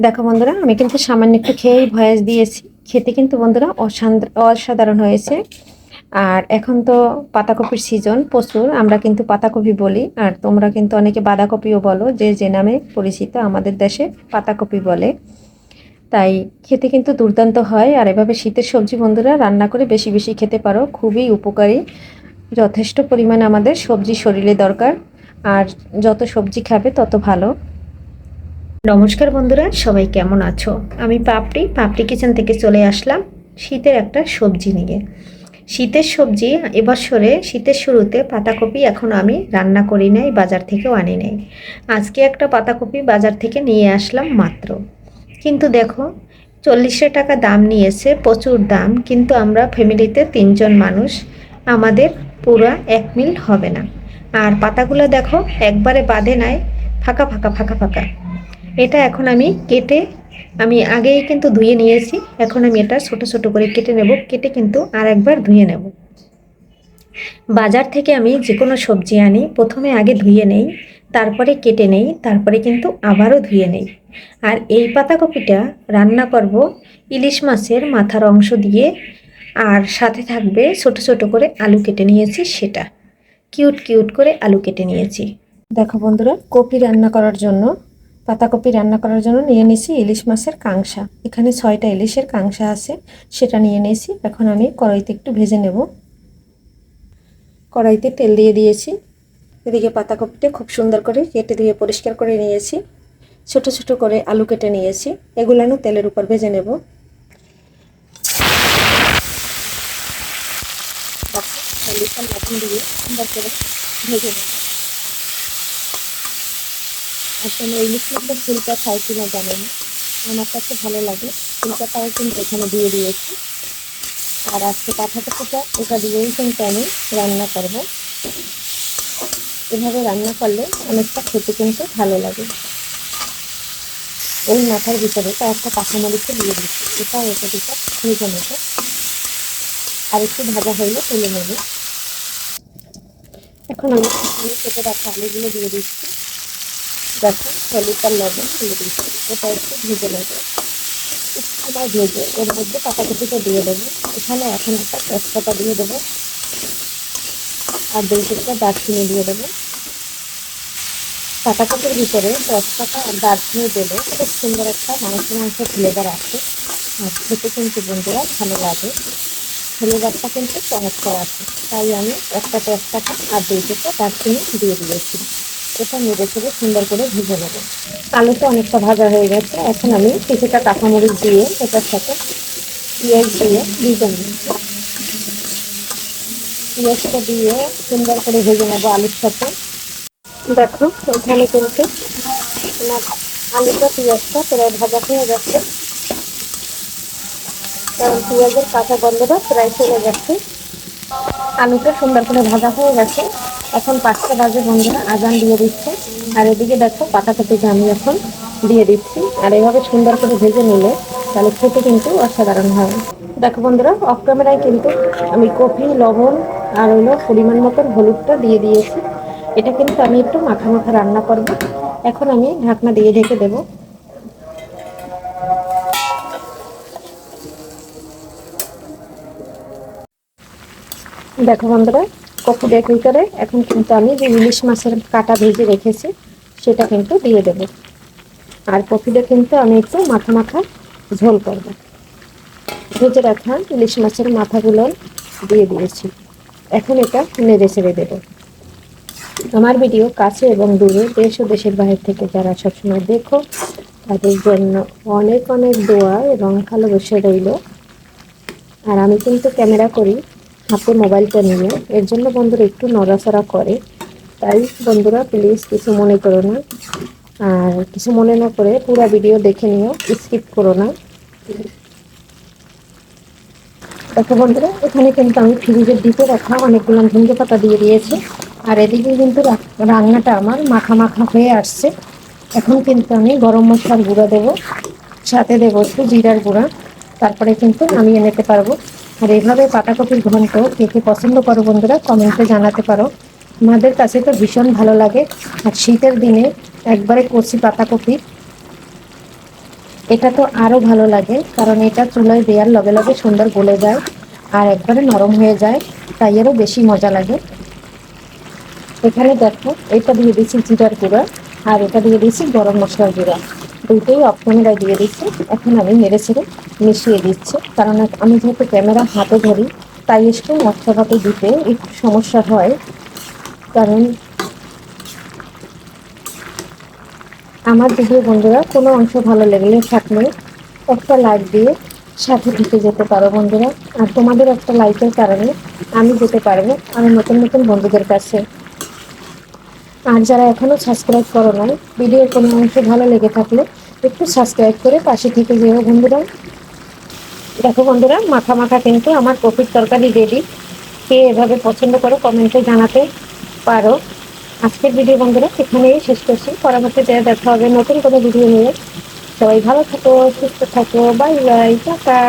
দেখো বন্ধুরা, আমি কিন্তু সামান্য একটু খেয়েই ভয়েস দিয়েছি। খেতে কিন্তু বন্ধুরা অসাধারণ হয়েছে। আর এখন তো পাতাকপির সিজন প্রচুর, আমরা কিন্তু পাতাকপি বলি। আর তোমরা কিন্তু অনেকে বাঁধাকপিও বলো, যে যে নামে পরিচিত আমাদের দেশে পাতাকপি বলে। তাই খেতে কিন্তু দুর্দান্ত হয়। আর এভাবে শীতের সবজি বন্ধুরা, রান্না করে বেশি বেশি খেতে পারো। খুবই উপকারী। যথেষ্ট পরিমাণে আমাদের সবজি শরীরে দরকার। আর যত সবজি খাবে, তত ভালো। নমস্কার বন্ধুরা, সবাই কেমন আছো? আমি পাপড়ি পাপড়ি কিচেন থেকে চলে আসলাম শীতের একটা সবজি নিয়ে। শীতের সবজি এবছরে শীতের শুরুতে পাতাকপি এখন আমি রান্না করি নাই, বাজার থেকেও আনি নাই। আজকে একটা পাতাকপি বাজার থেকে নিয়ে আসলাম মাত্র। কিন্তু দেখো, চল্লিশশো টাকা দাম নিয়েছে, প্রচুর দাম, কিন্তু আমরা ফ্যামিলিতে তিনজন মানুষ, আমাদের পুরা এক মিল হবে না। আর পাতাগুলো দেখো, একবারে বাঁধে নাই, ফাঁকা ফাঁকা ফাঁকা ফাঁকা। এটা এখন আমি কেটে, আমি আগেই কিন্তু ধুয়ে নিয়েছি, এখন আমি এটা ছোট ছোট করে কেটে নেব, কেটে কিন্তু আর একবার ধুয়ে নেব। বাজার থেকে আমি যে কোনো সবজি আনি, প্রথমে আগে ধুয়ে নেই, তারপরে কেটে নেই, তারপরে কিন্তু আবারও ধুয়ে নেই। আর এই পাতাকপিটা রান্না করব ইলিশ মাছের মাথার অংশ দিয়ে, আর সাথে থাকবে ছোট ছোট করে আলু কেটে নিয়েছি সেটা। কিউট কিউট করে আলু কেটে নিয়েছি। দেখো বন্ধুরা, কপি রান্না করার জন্য পাতাকপি রান্না করার জন্য নিয়ে নিয়েছি ইলিশ মাছের কাংসা এখানে ছয়টা ইলিশের কাংসা আছে, সেটা নিয়ে নিয়েছি। এখন আমি কড়াইতে একটু ভেজে নেব। কড়াইতে তেল দিয়ে দিয়েছি। এদিকে পাতাকপিটা খুব সুন্দর করে কেটে ধুয়ে পরিষ্কার করে নিয়েছি। ছোট ছোট করে আলু কেটে নিয়েছি। এগুলানো তেলের উপর ভেজে নেব। লবণ দিয়ে সুন্দর করে ভেজে নেব। আর তোমরা ইলিশ ফুলটা খাই কিনা জানো না। আমার কাছে ভালো লাগে। ফুলকাটাও কিন্তু এখানে দিয়ে দিয়েছি। আর আজকে পাঠাটা ওটা দিয়েই কিন্তু আমি রান্না করব। এভাবে রান্না করলে অনেকটা খেতে কিন্তু ভালো লাগে। ওই মাথার ভিতরে তো একটা কাঁচামরিচে দিয়ে দিচ্ছি এটা এটা দিতে ভেজে নেব। আর একটু ভাজা হইলে তুলে নেব। এখন আমি কেটে রাখা আলুগুলো দিয়ে দিচ্ছি। দেখো হলুদ লবণ দিয়ে দিচ্ছি। একটু ভেজে নেব। ভেজে, এর মধ্যে পাতাকপিটা দিয়ে দেবো। এখানে এখন একটা তেজপাতা দিয়ে দেবো। আর দুই টুকরা দারচিনি দিয়ে দেবো। পাতাকপির ভিতরে তেজপাতা আর দারচিনি দিলে খুব সুন্দর একটা মাংস মাংস ফ্লেভার আছে। আর খেতে কিন্তু বন্ধুরা ভালো লাগে। ফ্লেভারটা কিন্তু চমৎকার আছে। তাই আমি একটা তেজপাতা আর দুই টুকরা দারচিনি দিয়ে দিয়েছি। এটা নেড়ে চেড়ে সুন্দর করে ভেজে নেব। আলুটা অনেকটা ভাজা হয়ে গেছে। এখন আমি কিছুটা কাঁচামরিচ দিয়ে এটার সাথে পেঁয়াজ দিয়ে ভেজে নেব। পেঁয়াজটা দিয়ে সুন্দর করে ভেজে নেব আলুর সাথে। দেখো, এখানে কিন্তু আলুটা, পেঁয়াজটা প্রায় ভাজা হয়ে গেছে। কারণ পেঁয়াজের কাঁচা গন্ধটা প্রায় চলে গেছে। আলুটা সুন্দর করে ভাজা হয়ে গেছে। এখন পাঁচটা বাজে বন্ধুরা, আজান দিয়ে দিচ্ছে। আর এদিকে দেখো পাতা পাতাকপিকে আমি এখন দিয়ে দিচ্ছি। আর এভাবে সুন্দর করে ভেজে নিলে তাহলে খেতে কিন্তু অসাধারণ হয়। দেখো বন্ধুরা অফ ক্যামেরায় কিন্তু আমি কফি, লবণ আর হলো পরিমাণ মতন হলুদটা দিয়ে দিয়েছি। এটা কিন্তু আমি একটু মাখা মাখা রান্না করব। এখন আমি ঢাকনা দিয়ে ঢেকে দেবো। দেখো বন্ধুরা কপুরের ভিতরে এখন কিন্তু আমি যে ইলিশ মাছের কাটা ভেজে রেখেছি, সেটা কিন্তু দিয়ে দেব। আর কপিটা কিন্তু আমি একটু মাথা মাথা ঝোল করব। ভেজে রাখা ইলিশ মাছের মাথাগুলো দিয়ে দিয়েছি। এখন এটা নেড়ে ছেড়ে দেবো। আমার ভিডিও কাছে এবং দূরে দেশ ও দেশের বাইরে থেকে যারা সবসময় দেখো, তাদের জন্য অনেক অনেক দোয়া এবং ভালোবেসে রইল। আর আমি কিন্তু ক্যামেরা করি হাতে মোবাইলটা নিয়ে। এর জন্য বন্ধুরা একটু নড়াচড়া করে। তাই বন্ধুরা প্লিজ কিছু মনে করো না। আর কিছু মনে না করে পুরো ভিডিও দেখে নিও। স্কিপ করো না। দেখো বন্ধুরা, এখানে কিন্তু আমি ফ্রিজের দিকে রাখা অনেকগুলো ধুন্দে পাতা দিয়ে দিয়েছি। আর এদিকে কিন্তু রান্নাটা আমার মাখা মাখা হয়ে আসছে। এখন কিন্তু আমি গরম মশলার গুঁড়া দেবো। সাথে দেবো একটু জিরার গুঁড়া। তারপরে কিন্তু নামিয়ে নিতে পারব। আর এইভাবে পাতাকপির ঘন্ট কে কে পছন্দ করো বন্ধুরা, কমেন্টে জানাতে পারো। আমাদের কাছে তো ভীষণ ভালো লাগে। আর শীতের দিনে একবারে কচি পাতাকপি এটা তো আরও ভালো লাগে, কারণ এটা চুলায় দেওয়ার লগে লগে সুন্দর গলে যায় আর একবারে নরম হয়ে যায়, তাই আরও বেশি মজা লাগে। এখানে দেখো এটা দিয়ে দিচ্ছি জিরার গুঁড়া আর এটা দিয়ে দিচ্ছি গরম মশলার গুঁড়া। দুটোই অফ দিয়ে দিচ্ছি। এখন আমি নেড়ে ছেড়ে মিশিয়ে দিচ্ছি। কারণ আমি যেহেতু ক্যামেরা হাতে ধরি, তাই একটু মশলাপাতি দিতে একটু সমস্যা হয়। কারণ আমার ভিডিও বন্ধুরা, কোনো অংশ ভালো লেগেলে থাকলে একটা লাইক দিয়ে সাথে থেকে যেতে পারো বন্ধুরা। আর তোমাদের একটা লাইকের কারণে আমি যেতে পারব আমার নতুন নতুন বন্ধুদের কাছে। আর যারা এখনও সাবস্ক্রাইব করো নাই, ভিডিওর কোনো অংশ ভালো লেগে থাকলে একটু সাবস্ক্রাইব করে পাশে থেকে যেও বন্ধুরা। দেখো বন্ধুরা, মাখা মাখা কিন্তু আমার কপির তরকারি রেডি কে এভাবে পছন্দ করো কমেন্টে জানাতে পারো। আজকের ভিডিও বন্ধুরা সেখানেই শেষ করছি। দেওয়া দেখা হবে নতুন কোনো ভিডিও নিয়ে। সবাই ভালো থাকো, সুস্থ থাকো বাই বাই টাটা।